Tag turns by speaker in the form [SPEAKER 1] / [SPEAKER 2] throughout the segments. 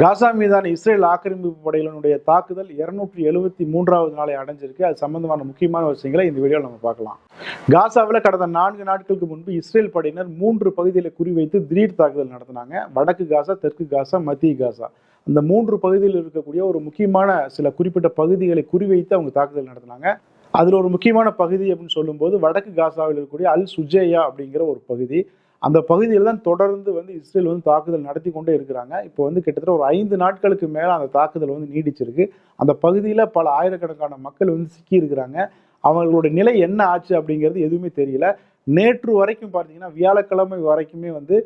[SPEAKER 1] காசா மீதான இஸ்ரேல் ஆக்கிரமிப்பு படைகளினுடைய தாக்குதல் இருநூற்றி எழுபத்தி மூன்றாவது நாளை அடைஞ்சிருக்கு. அது சம்பந்தமான முக்கியமான விஷயங்களை இந்த வீடியோவில் நம்ம பார்க்கலாம். காசாவில் கடந்த நான்கு நாட்களுக்கு முன்பு இஸ்ரேல் படையினர் மூன்று பகுதிகளை குறிவைத்து திடீர் தாக்குதல் நடத்தினாங்க. வடக்கு காசா தெற்கு காசா மத்திய காசா. அந்த மூன்று பகுதியில் இருக்கக்கூடிய ஒரு முக்கியமான சில குறிப்பிட்ட பகுதிகளை குறிவைத்து அவங்க தாக்குதல் நடத்தினாங்க. அதில் ஒரு முக்கியமான பகுதி அப்படின்னு சொல்லும்போது வடக்கு காசாவில் இருக்கக்கூடிய அல் சுஜேயா அப்படிங்கிற ஒரு பகுதி. அந்த பகுதியில் தான் தொடர்ந்து வந்து இஸ்ரேல் வந்து தாக்குதல் நடத்தி கொண்டே இருக்கிறாங்க. இப்போ வந்து கிட்டத்தட்ட ஒரு ஐந்து நாட்களுக்கு மேலே அந்த தாக்குதல் வந்து நீடிச்சிருக்கு. அந்த பகுதியில் பல ஆயிரக்கணக்கான மக்கள் வந்து சிக்கி இருக்கிறாங்க. அவங்களுடைய நிலை என்ன ஆச்சு அப்படிங்கிறது எதுவுமே தெரியல. நேற்று வரைக்கும் பார்த்தீங்கன்னா வியாழக்கிழமை வரைக்குமே வந்து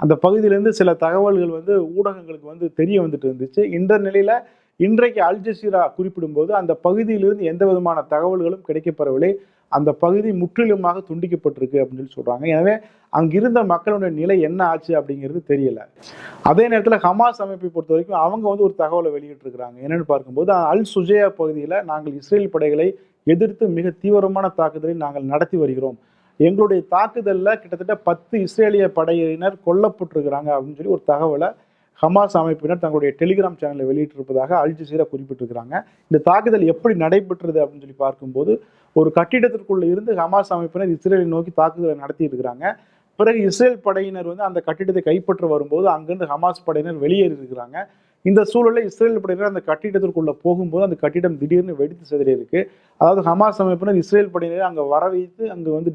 [SPEAKER 1] அந்த பகுதியிலேருந்து சில தகவல்கள் வந்து ஊடகங்களுக்கு வந்து தெரிய வந்துட்டு இருந்துச்சு. இந்த நிலையில் இன்றைக்கு அல் ஜசீரா குறிப்பிடும்போது அந்த பகுதியிலிருந்து எந்த விதமான தகவல்களும் கிடைக்கப்பெறவில்லை. அந்த பகுதி முற்றிலுமாக துண்டிக்கப்பட்டிருக்கு அப்படின்னு சொல்லி எனவே அங்கிருந்த மக்களுடைய நிலை என்ன ஆச்சு அப்படிங்கிறது தெரியல. அதே நேரத்தில் ஹமாஸ் அமைப்பை பொறுத்த வரைக்கும் அவங்க வந்து ஒரு தகவலை வெளியிட்டிருக்கிறாங்க. என்னென்னு பார்க்கும்போது அல் சுஜேயா பகுதியில் நாங்கள் இஸ்ரேல் படைகளை எதிர்த்து மிக தீவிரமான தாக்குதலை நாங்கள் நடத்தி வருகிறோம். எங்களுடைய தாக்குதலில் கிட்டத்தட்ட பத்து இஸ்ரேலிய படையினர் கொல்லப்பட்டிருக்கிறாங்க அப்படின்னு சொல்லி ஒரு தகவலை ஹமாஸ் அமைப்பினர் தங்களுடைய டெலிகிராம் சேனலில் வெளியிட்டிருப்பதாக அல் ஜசீரா குறிப்பிட்டிருக்கிறாங்க. இந்த தாக்குதல் எப்படி நடைபெற்றது அப்படின்னு சொல்லி பார்க்கும்போது ஒரு கட்டிடத்திற்குள்ள இருந்து ஹமாஸ் அமைப்பினர் இஸ்ரேலை நோக்கி தாக்குதலை நடத்தி இருக்கிறாங்க பிறகு இஸ்ரேல் படையினர் வந்து அந்த கட்டிடத்தை கைப்பற்ற வரும்போது அங்கிருந்து ஹமாஸ் படையினர் வெளியேறி இருக்கிறாங்க இந்த சூழலில் இஸ்ரேல் படையினர் அந்த கட்டிடத்திற்குள்ளே போகும்போது அந்த கட்டிடம் திடீர்னு வெடித்து சிதறி இருக்கு அதாவது ஹமாஸ் அமைப்பினர் இஸ்ரேல் படையினரை அங்கே வர வைத்து அங்கே வந்து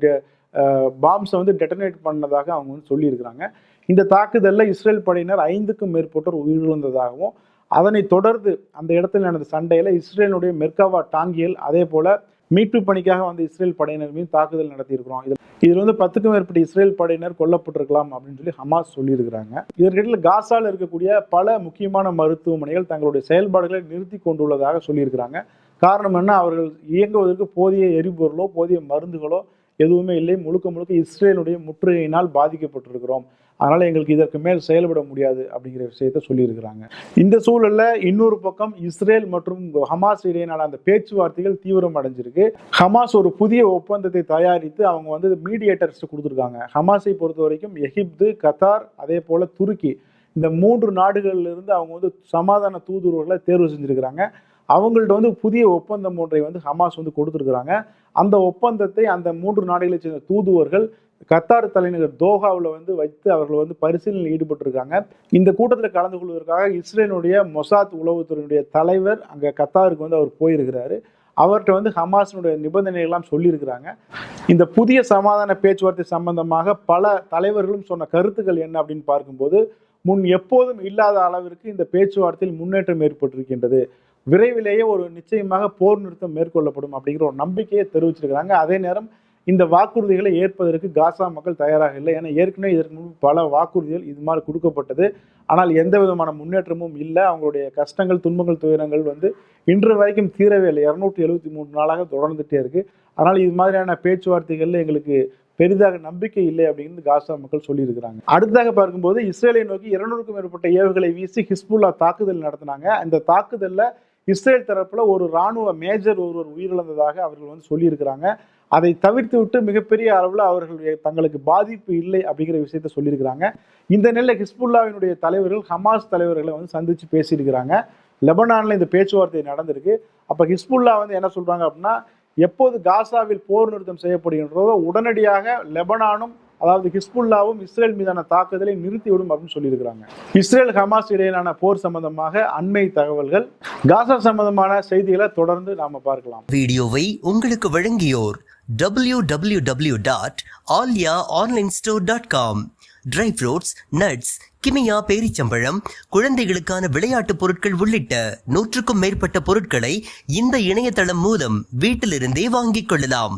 [SPEAKER 1] பாம்ஸை வந்து டெட்டனேட் பண்ணதாக அவங்க வந்து சொல்லியிருக்கிறாங்க. இந்த தாக்குதலில் இஸ்ரேல் படையினர் ஐந்துக்கும் மேற்பட்டோர் உயிரிழந்ததாகவும் அதனை தொடர்ந்து அந்த இடத்தில் நடந்த சண்டையில் இஸ்ரேலுடைய மெர்காவா டாங்கியல் அதே போல மீட்பு பணிக்காக வந்து இஸ்ரேல் படையினர் மீது தாக்குதல் நடத்தியிருக்கிறோம். இதில் இதில் வந்து பத்துக்கும் மேற்பட்ட இஸ்ரேல் படையினர் கொல்லப்பட்டிருக்கலாம் அப்படின்னு சொல்லி ஹமாஸ் சொல்லியிருக்கிறாங்க. இதற்கிடையில் காசாவில் இருக்கக்கூடிய பல முக்கியமான மருத்துவமனைகள் தங்களுடைய செயல்பாடுகளை நிறுத்தி கொண்டுள்ளதாக சொல்லியிருக்கிறாங்க. காரணம் என்ன? அவர்கள் இயங்குவதற்கு போதிய எரிபொருளோ போதிய மருந்துகளோ எதுவுமே இல்லை. முழுக்க முழுக்க இஸ்ரேலுடைய முற்றுகையினால் பாதிக்கப்பட்டிருக்கிறோம். அதனால் எங்களுக்கு இதற்கு மேல் செயல்பட முடியாது அப்படிங்கிற விஷயத்த சொல்லியிருக்கிறாங்க. இந்த சூழலில் இன்னொரு பக்கம் இஸ்ரேல் மற்றும் ஹமாஸ் இடையினால அந்த பேச்சுவார்த்தைகள் தீவிரம் அடைஞ்சிருக்கு. ஹமாஸ் ஒரு புதிய ஒப்பந்தத்தை தயாரித்து அவங்க வந்து மீடியேட்டர்ஸ் கொடுத்துருக்காங்க. ஹமாஸை பொறுத்த வரைக்கும் எகிப்து கத்தார் அதே போல் துருக்கி. இந்த மூன்று நாடுகளிலிருந்து அவங்க வந்து சமாதான தூதுவர்களை தேர்வு செஞ்சுருக்கிறாங்க. அவங்கள்ட்ட வந்து புதிய ஒப்பந்தம் ஒன்றை வந்து ஹமாஸ் வந்து கொடுத்துருக்குறாங்க. அந்த ஒப்பந்தத்தை அந்த மூன்று நாடுகளைச் சேர்ந்த தூதுவர்கள் கத்தார் தலைநகர் தோஹாவில் வந்து வைத்து அவர்கள் வந்து பரிசீலனையில் ஈடுபட்டிருக்காங்க. இந்த கூட்டத்தில் கலந்து கொள்வதற்காக இஸ்ரேலுடைய மொசாத் உளவுத்துறையினுடைய தலைவர் அங்கே கத்தாருக்கு வந்து அவர் போயிருக்கிறாரு. அவர்கிட்ட வந்து ஹமாஸினுடைய நிபந்தனைகள்லாம் சொல்லியிருக்கிறாங்க. இந்த புதிய சமாதான பேச்சுவார்த்தை சம்பந்தமாக பல தலைவர்களும் சொன்ன கருத்துக்கள் என்ன அப்படின்னு பார்க்கும்போது முன் எப்போதும் இல்லாத அளவிற்கு இந்த பேச்சுவார்த்தையில் முன்னேற்றம் ஏற்பட்டிருக்கின்றது. விரைவிலேயே ஒரு நிச்சயமாக போர் நிறுத்தம் மேற்கொள்ளப்படும் அப்படிங்கிற ஒரு நம்பிக்கையை தெரிவிச்சிருக்கிறாங்க. அதே நேரம் இந்த வாக்குறுதிகளை ஏற்பதற்கு காசா மக்கள் தயாராக இல்லை. ஏன்னா ஏற்கனவே இதற்கு முன்பு பல வாக்குறுதிகள் இது மாதிரி கொடுக்கப்பட்டது. ஆனால் எந்த விதமான முன்னேற்றமும் இல்லை. அவங்களுடைய கஷ்டங்கள் துன்பங்கள் துயரங்கள் வந்து இன்று வரைக்கும் தீரவே இல்லை. இரநூற்றி எழுபத்தி மூணு நாளாக தொடர்ந்துகிட்டே இருக்கு. அதனால் இது மாதிரியான பேச்சுவார்த்தைகளில் எங்களுக்கு பெரிதாக நம்பிக்கை இல்லை அப்படின்னு காசா மக்கள் சொல்லியிருக்கிறாங்க. அடுத்ததாக பார்க்கும்போது இஸ்ரேலை நோக்கி இருநூறுக்கும் மேற்பட்ட ஏவுகளை வீசி ஹிஸ்புல்லா தாக்குதல் நடத்தினாங்க. அந்த தாக்குதலில் இஸ்ரேல் தரப்புல ஒரு ராணுவ மேஜர் ஒருவர் உயிரிழந்ததாக அவர்கள் வந்து சொல்லியிருக்கிறாங்க. அதை தவிர்த்து விட்டு மிகப்பெரிய அளவில் அவர்களுடைய தங்களுக்கு பாதிப்பு இல்லை அப்படிங்கிற விஷயத்த சொல்லியிருக்கிறாங்க. இந்த நிலையில் ஹிஸ்புல்லாவினுடைய தலைவர்கள் ஹமாஸ் தலைவர்களை வந்து சந்தித்து பேசியிருக்கிறாங்க. லெபனானில் இந்த பேச்சுவார்த்தை நடந்திருக்கு. அப்போ ஹிஸ்புல்லா வந்து என்ன சொல்கிறாங்க அப்படின்னா எப்போது காசாவில் போர் நிறுத்தம் செய்யப்படுகின்றதோ உடனடியாக லெபனானும் அதாவது ஹிஸ்புல்லாவும் இஸ்ரேல் மீதான தாக்குதலை நிறுத்திவிடும் அப்படின்னு சொல்லியிருக்கிறாங்க. இஸ்ரேல் ஹமாஸ் இடையிலான போர் சம்பந்தமாக அண்மை தகவல்கள் காசா சம்பந்தமான செய்திகளை தொடர்ந்து நாம பார்க்கலாம்.
[SPEAKER 2] வீடியோவை உங்களுக்கு வழங்கியோர் W W W dot Aalya online store dot com dry fruits nuts Kimia பேரிச்சம்பழம் குழந்தைகளுக்கான விளையாட்டுப் பொருட்கள் உள்ளிட்ட நூற்றுக்கும் மேற்பட்ட பொருட்களை இந்த இணையதளம் மூலம் வீட்டிலிருந்தே வாங்கிக் கொள்ளலாம்.